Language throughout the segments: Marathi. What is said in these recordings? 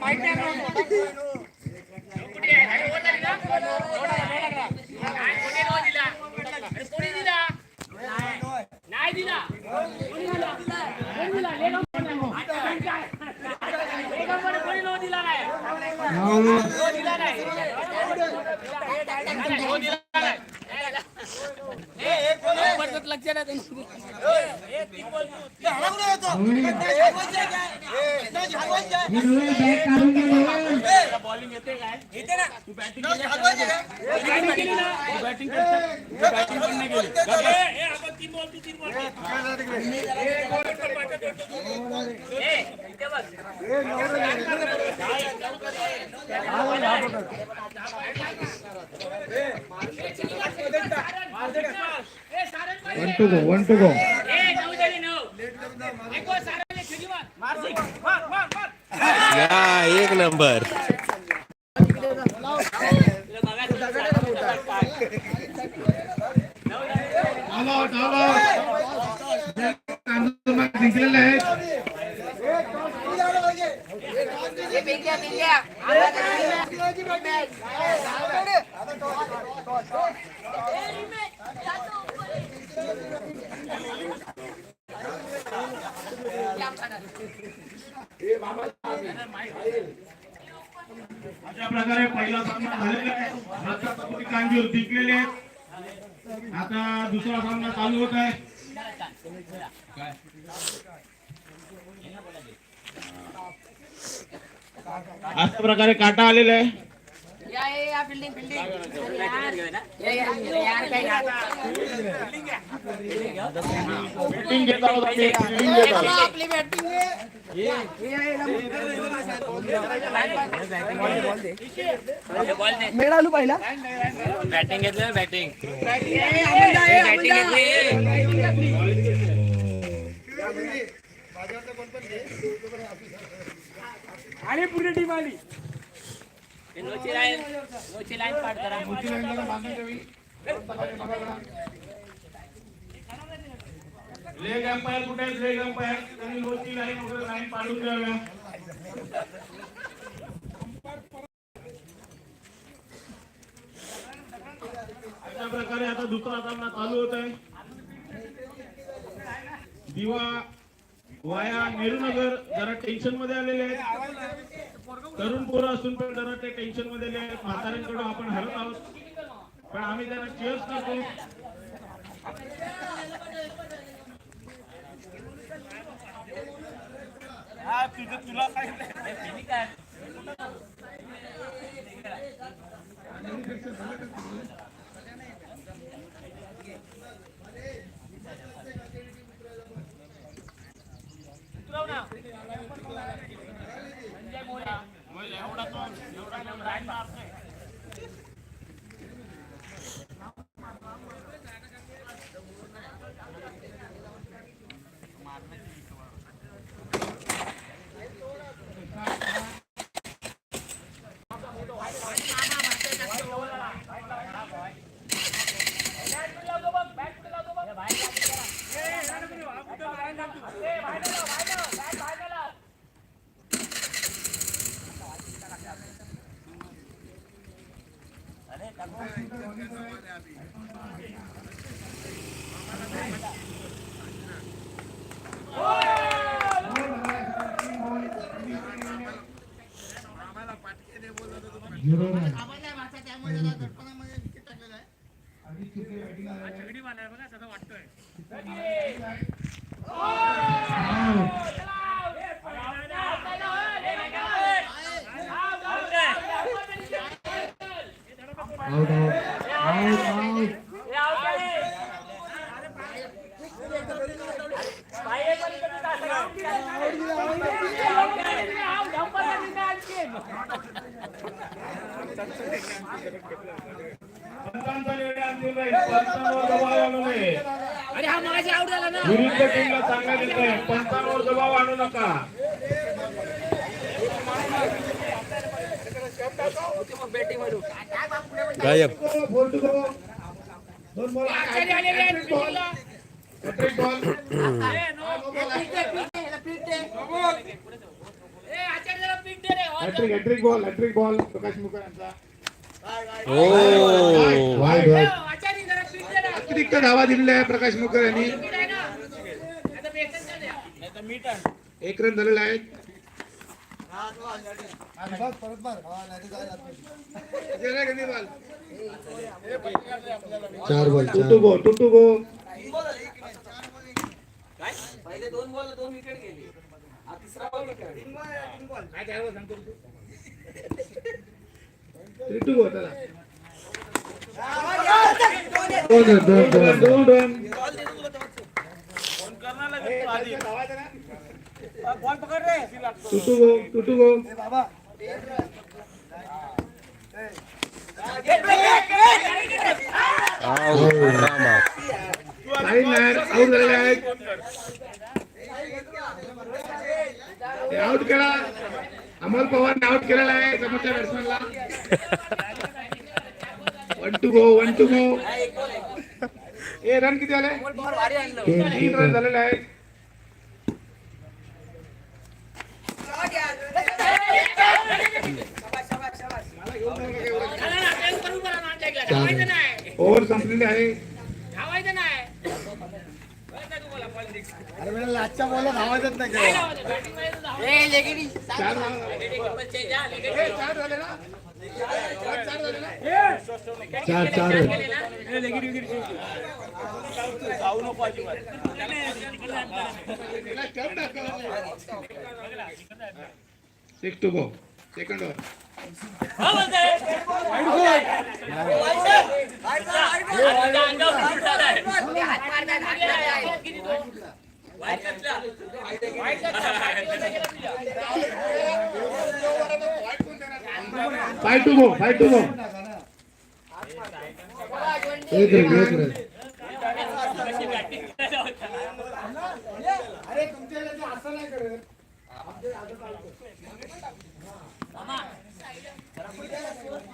Máy cắt. बॉलिंग येते काय तू बॅटिंग केली तू बॅटिंग तू बॅटिंग पण नाही केली. ए, ए, आपण तीन बॉल तीन ball one two go one two go या एक नंबर. जिंकलेले आहेत अशा प्रकारे पहिला सामना झालेला आहे. रत्नागिरी कांजूर जिंकलेले आहेत. आता दुसरा सामना चालू होत आहे. अशा प्रकारे काटा आलेला आहे. बिल्डिंग घेत आहोत आम्ही fielding घेत आहोत मिळालू पहिला बॅटिंग घेतलं बॅटिंग आणि पूर्ण टीम आली. लेग अंपायर कुठे आहेत? Leg umpire. त्यांनी लोची लाईन वगैरे लाईन पाडून द्याव्या. अशा प्रकारे आता दुसरा सामना चालू होत आहे. दिवा वाया नेहरूनगर जरा टेन्शनमध्ये आलेले आहेत. तरुण पोरं असून पण जरा ते टेन्शनमध्ये म्हाताऱ्यांकडून आपण हरत आहोत. पण आम्ही त्यांना चेअर्स करतो. तुला काय I'm not. Hat-trick ball. प्रकाश मुका यांचा ओ वाईड वाईड आचार्य जरा पीठ दे ना. अतिरिक्त धावा दिलेल्या आहे प्रकाश मुकर यांनी. एक रन झालेला आहे चार ball two two go two two go पहिले दोन बॉल दोन विकेट गेली तिसरा बॉल विकेट काय त्यावर सांगतो तू रिटू गो चला दोन दोन दोन दोन बॉल पकड रे टुटू गो टुटू गो आऊ, रामा. काही नाही आऊट झालेले आहेत ते आऊट केला अमोल पवारने आऊट केलेला आहे समोरच्या बॅट्समॅनला one two go one two go ए रन किती आणलं. तीन रन झालेले आहेत ओव्हर संपलेली आहे धावायचं नाही नाही काय धावायचं? Batting मध्ये तर धावायचं. चार झाले. ना? चार चार चार जाऊ नको अजिबात. Six two go second over five two go five two go एक रन एक रन अरे तुमच्या असं नाही करत.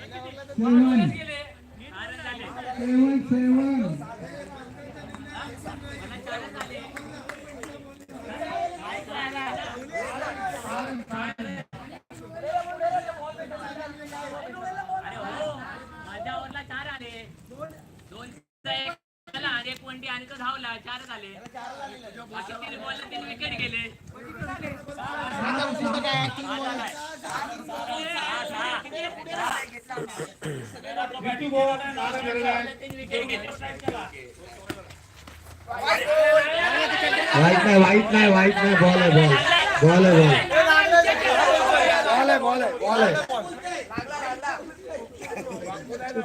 सेवन सेवन सेवन झाले अरे माझ्या चार दोन एक धावला चार झाले बाकी तीन बॉल तीन विकेट गेले थ्री टू गो सहा रन झालेले आहेत तीन विकेट गेले वाईट नाही वाईट नाही वाईट नाही बॉल आहे बॉल. बॉल आहे बॉल. बॉल आहे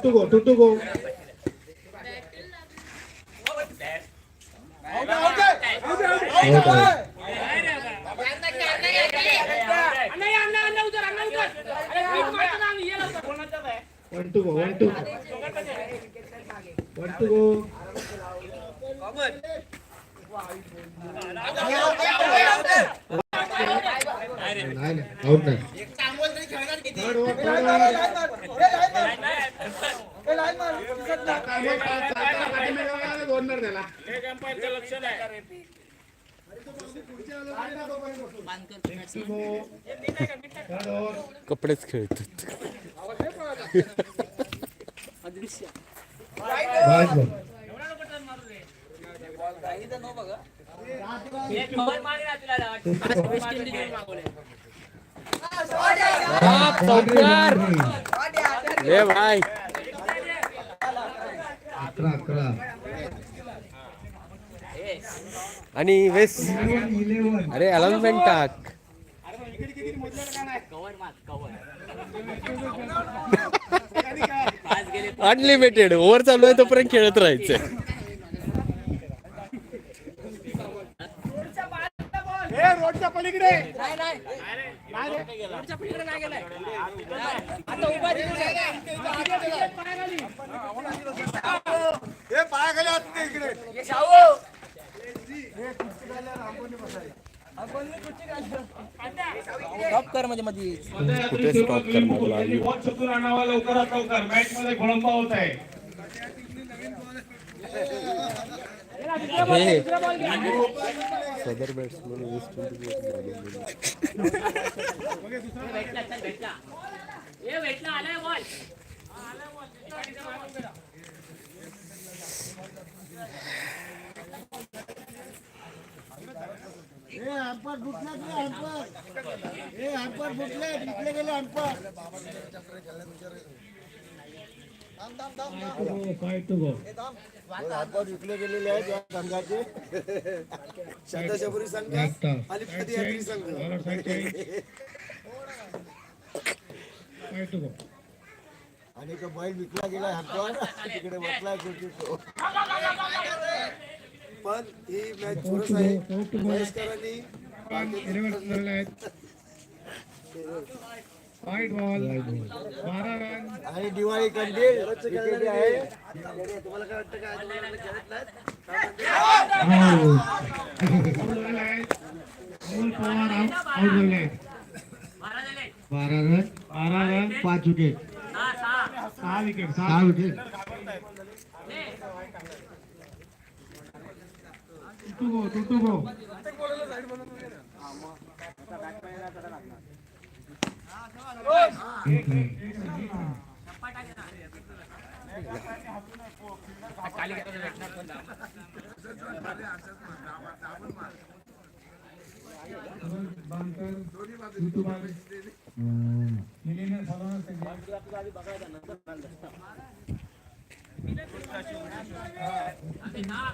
आहे गो गो. उतर one two go one two one two go नाही आउट नाही थर्ड ओव्हर थर्ड ओव्हर दोन रन त्याला एक अंपायरचं लक्ष नाही टू गो थर्ड ओव्हर कपडेच खेळतात भाई अकरा अकरा. आणि वेस. अरे अलाउन्समेंट टाक. अनलिमिटेड ओव्हर चालू आहे तोपर्यंत खेळत राहायचं रोडच्या पलीकडे. पुढच्या पलीकडे नाही गेलाय आता उभा तिथे हे पायाखाली असते इकडे कर म्हणजे मध्ये कुठे stop करणार लागली? बॉल शोधून आणावा लवकरात लवकर मॅच मध्ये खोळंबा होत आहे हे सदर बॅट्समन वीस भेटला चल भेटला ए भेटला आलाय बॉल ए हॅम्पर फुटला की हॅम्पर ए हॅम्पर फुटले विकले गेले हॅम्पर हॅम्पर विकले गेलेले आहेत या संघाचे. शतशबरी संघ आणि पदयात्री संघ. आणि तो बैल विकला गेला हॅम्पर तिकडे बसलाय तो. पण ही मॅच चुरस आहे महेशकरांनी फाईट बॉल बारा रन आणि दिवाळी कंदील विकेट आहे तुम्हाला काय वाटतं काय खेळत नाहीत बारा रन बारा रन पाच विकेट सहा. विकेट सहा wicket. Two go two two go टप्पा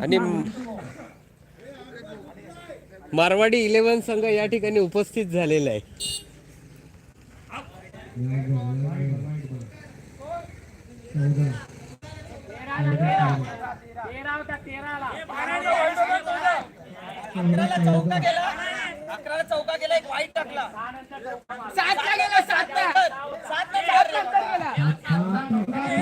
आणि मारवाडी इलेव्हन संघ या ठिकाणी उपस्थित झालेला आहे. अकराला चौका गेला. एक वाईट टाकला घे, घे, सातला घे, घे,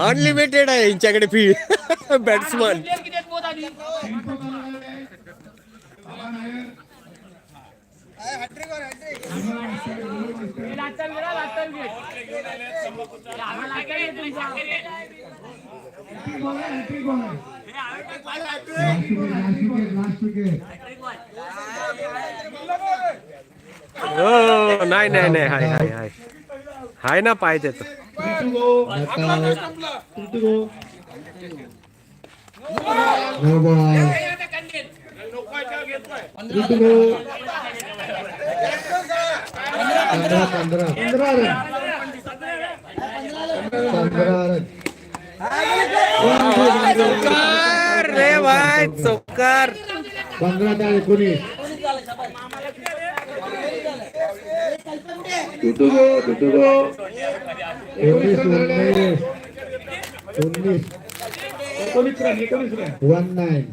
अनलिमिटेड आहे यांच्याकडे फ़ी बॅट्समन हो नाही नाही नाही हाय हाय हाय. हाय ना टू गो पंधरा पंधरा पंधरा रन पंधरा रन चौकार रे भाई चौकार पंधरा त्या एकोणीस. गो गो एकोणीस उन्नीस उन्नीस एकोणीस रन एकोणीस रन. वन नाईन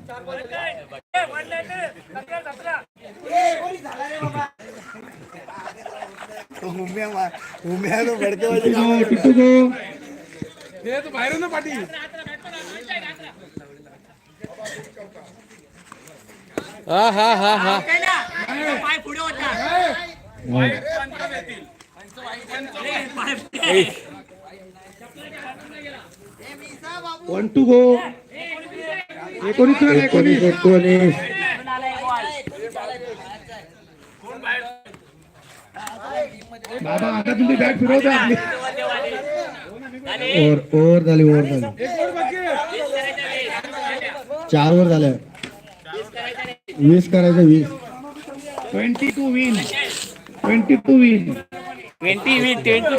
तो उम्या मा- उम्या तो हा हा हा हा? पाय पुढे होता. वन टू गो एकोणीस. एकोणीस एकोणीस इथून आला एक ball. बाबा आता तुमची बॅट फिरवता आपली. ओव्हर ओव्हर झाली ओव्हर झाली. चार वर झालं वीस करायचं वीस. Twenty two win twenty two win twenty win twenty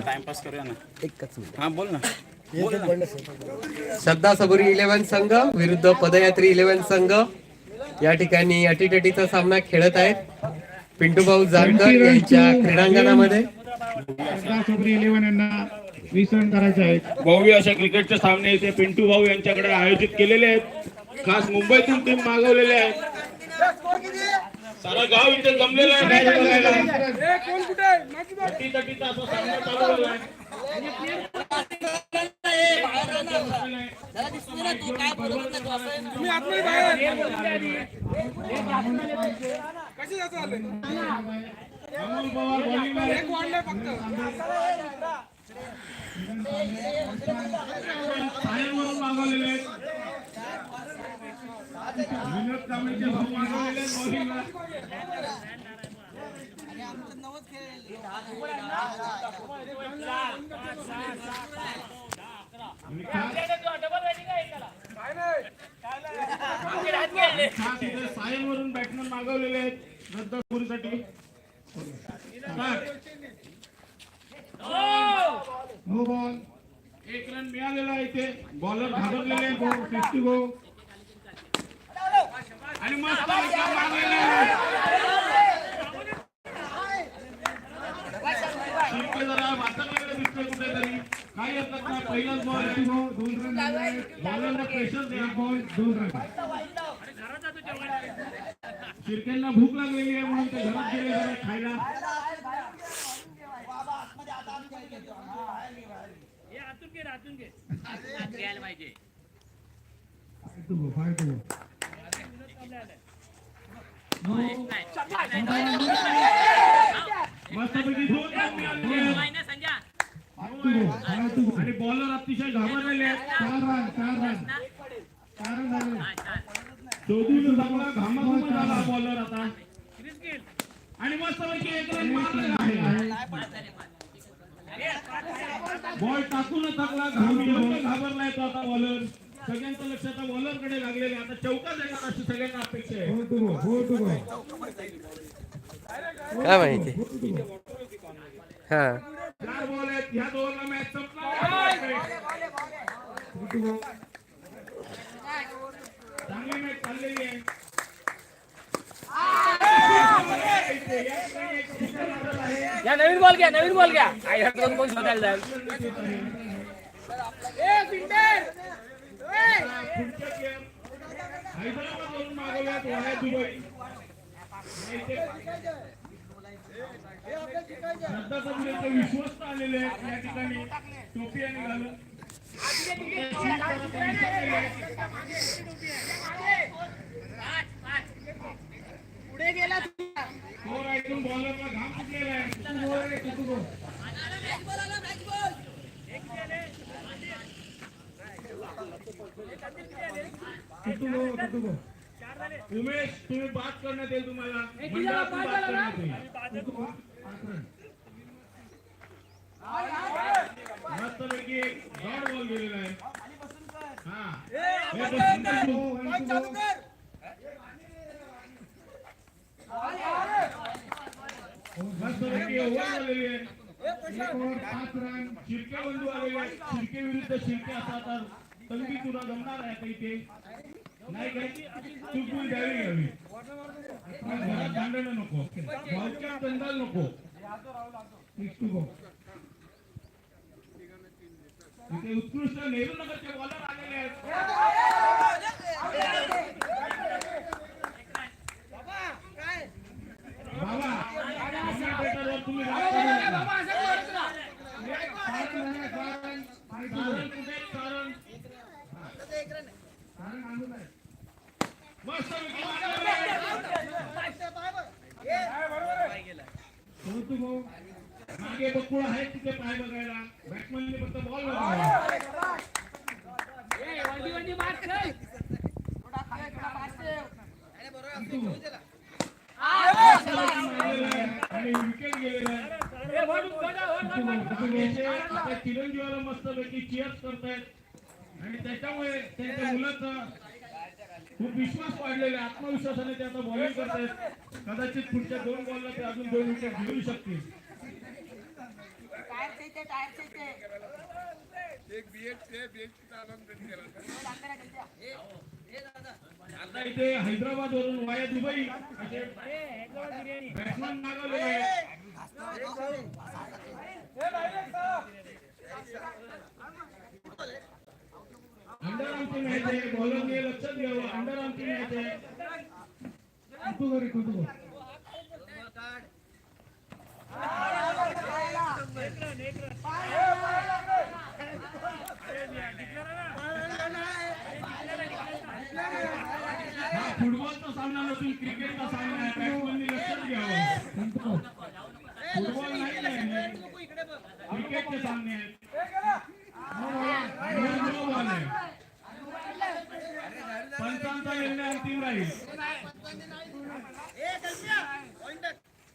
timepass करूया ना हा बोल ना. श्रद्धा सबुरी इलेव्हन संघ विरुद्ध पदयात्री इलेव्हन संघ. या ठिकाणी अटीतटीचा सामना खेळत आहेत. पिंटू भाऊ जानकर यांच्या क्रीडांगणामध्ये. इलेव्हन यांना वीस रन करायचे आहेत भव्य अशा क्रिकेटचे सामने इथे पिंटू भाऊ यांच्याकडे आयोजित केलेले आहेत. खास मुंबईतून टीम मागवलेले आहेत. सारा गाव इथे जमलेलं आहे match बघायला. अटीतटीचा असा सामना चालू झाला आहे. अमोल पवार bowling ला सायनवरून मागवलेले आहेत. विनोद कांबळीचे भाऊ मागवलेले आहेत bowling सायनवरून बॅट्समन मागवलेले आहेत रद्द रद्दापुरीसाठी नो बॉल एक रन मिळालेला आहे इथे. बॉलर घाबरलेले आहे. फिफ्टी गो काही हरकत नाही पहिलाच बॉल आहे दोन रन बॉलरला प्रेशर द्या बॉल दोन रन शिर्केंना भूक लागलेली आहे म्हणून ते घरात गेले. जरा खायला पाहिजे फाय टू गो मस्तपैकी दोन मिळालेले आहेत. आणि बॉलर अतिशय घाबरलेले आहेत चार रन चार रन चार रन झाले चांगला घामाघूम झाला बॉलर आता आणि मस्तपैकी एक रन मारलेला आहे बॉल टाकूनच टाकला घाम एवढं घाबरलाय तो आता बॉलर सगळ्यांचं लक्ष आता बॉलरकडे लागलेले आता चौका येणार अशी सगळ्यांना अपेक्षा आहे. टू गो काय माहिती? हा. चार बॉल आहेत. ह्या दोनला मॅच चांगली मॅच चाललेली आहे. या नवीन बॉल घ्या नवीन बॉल घ्या. आई हटकून कोण शोधायला जाईल. पुढच्या गेम हैदराबादवरून मागवल्यात वाया दुबई विश्वस्त आलेले आहेत. या ठिकाणी टोपी आणि घालून स्कोर ऐकून बॉलरला घाम फुटलेला आहे उमेश तुम्ही बात करण्यात येईल तुम्हाला मंडळातून बात करण्यात येईल टू गो पाच रन मस्तपैकी एक ब्रॉड बॉल गेलेला आहे हा। हे। तो संदेश टू भाऊ. गो वन टू गो मस्तपैकी ओव्हर झालेली आहे एक ओव्हर पाच रन शिर्के बंधू आलेले आहेत शिर्के विरुद्ध शिर्के असा आता तंगी तुला जमणार आहे काही ते नाही काय चुकून द्यावी घ्यावी घरात भांडण नको भावच्या दंडाल नको सिक्स इथे उत्कृष्ट नेहरू नगरचे बॉलर आलेले आहेत बाबा तुम्ही कारण कुठे कारण मागे बकुळ आहेत तिथे पाय बघायला. बॅट्समनने फक्त बॉल बघायला आणि विकेट गेलेला आहे आता चिरंजीवाला मस्त पैकी चिअर्स करतायत आणि त्याच्यामुळे त्यांच्या मुलाचा खूप आहे. आत्मविश्वासाने ते आता बॉलिंग करतायत. कदाचित पुढच्या दोन बॉलला ते अजून दोन विकेट घेऊ शकतील. आता इथे हैदराबाद वरून वाया. दुबई असे बॅट्समॅन मागवलेले आहेत अंडर आमची मॅच आहे बॉलरने लक्षात घ्यावं अंडर आमची मॅच आहे. कुठू घरी कुठू हा फुटबॉलचा सामना नसून क्रिकेटचा सामना आहे बॅट्समॅननी लक्षात घ्यावं फुटबॉल नाही आहे क्रिकेटचे सामने आहेत दोन नो बॉल आहे पंचांचा निर्णय अंतिम राहील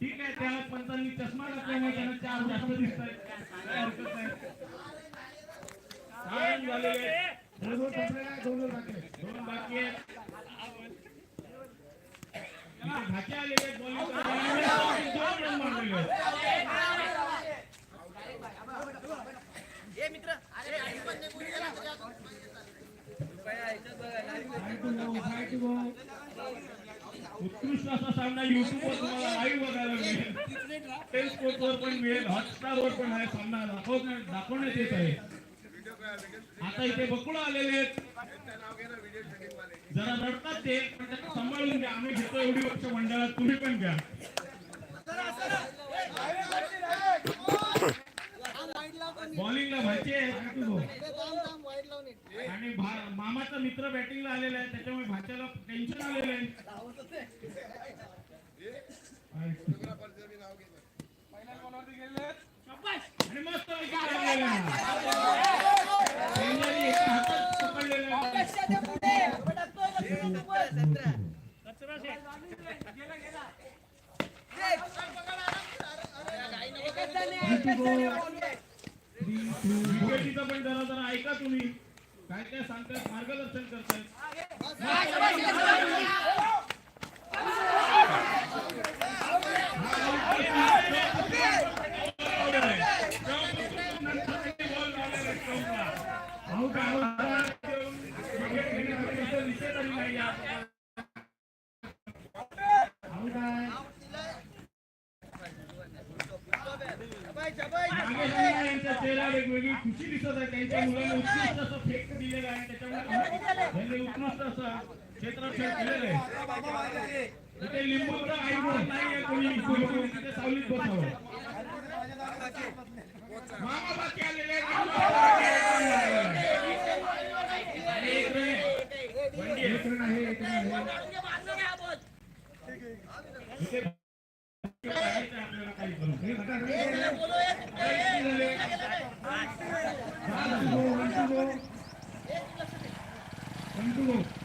ठीक आहे त्याला पंचांनी चष्मा घातल्यामुळे त्यांना चार जास्त दिसत आहेत काय हरकत नाही सहा रन झालेले आहेत. दोन बाकी आहेत इथे घाटे आलेले आहेत bowling करायला. दोन रन मारलेले आहेत उत्कृष्ट असा सामना युट्यूब वर तुम्हाला लाईव्ह बघायला मिळेल. टेन स्पोर्ट वर पण मिळेल हॉटस्टार वर पण हा सामना दाखवण्यात दाखवण्यात येत आहे. आता इथे बकुळ आलेले आहेत. जरा रडतात ते पण त्यांना सांभाळून घ्या. आम्ही घेतो एवढी वर्ष मंडळात तुम्ही पण घ्या. बॉलिंगला भाची आहे. आणि मामाचा मित्र बॅटिंगला आलेला आहे त्याच्यामुळे भाच्याला टेन्शन आलेलं आहे आणि मस्त wicket विकेटीचं पण जरा जरा ऐका तुम्ही. काय काय सांगतायत मार्गदर्शन करतायत आऊट आऊट विकेट घेण्यासाठी विषय तरी नाही आहे. आऊट आहे नागेश अण्णा यांच्या चेहऱ्यावर एक वेगळी खुशी दिसत आहे. त्यांच्या मुलाने उत्कृष्ट असं फेक दिलेलं आहे. त्याच्यामुळे त्यांनी उत्कृष्ट असं आहे. लिंबूचा कोणी. तिथे सावलीत बसावं. मामा बाकी आलेले आहे. वंडी आहे.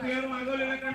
प्लेअर मागवलेला कारण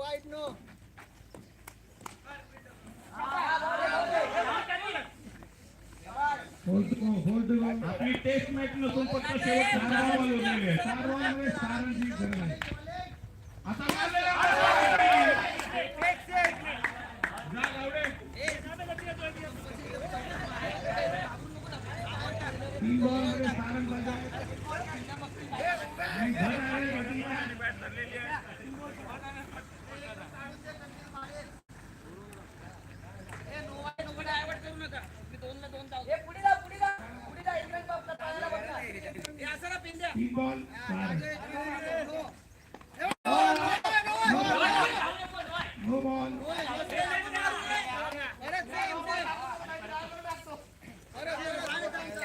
વાઈટ નો આપણી ટેસ્ટ મેચ નો સંપર્ક સેવક સારવાર વાળો સારવાર